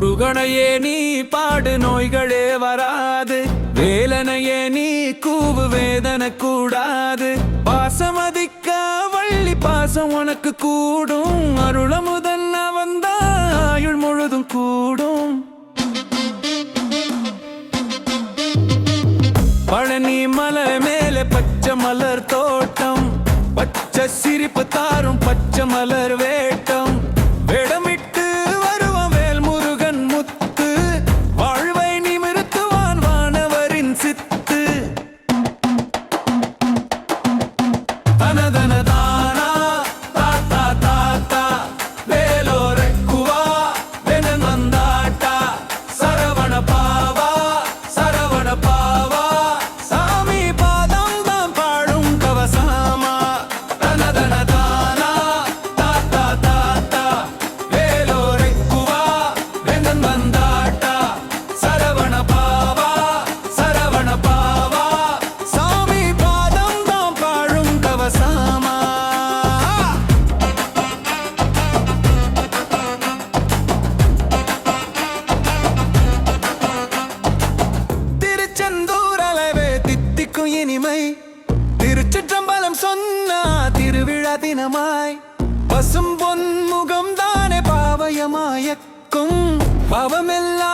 முருகனையே நீ பாடு நோய்களே வராது. வேலனையே நீ கூவு வேதனை கூடாது. பாசமதிக்க வள்ளி பாசம் உனக்கு கூடும். அருளமுதன் வந்தா ஆயுள் முழுதும் கூடும். பழனி மலை மேலே பச்சை மலர் தோட்டம். பச்சை சிரிப்பு தாரும் பச்சை மலர் வேட்டம். இனிமை. திருச்சிற்றம்பலம் சொன்னா திருவிழா தினமாய். பசும் பொன்முகம் தானே பாவயமாயக்கும். பாவமெல்லாம்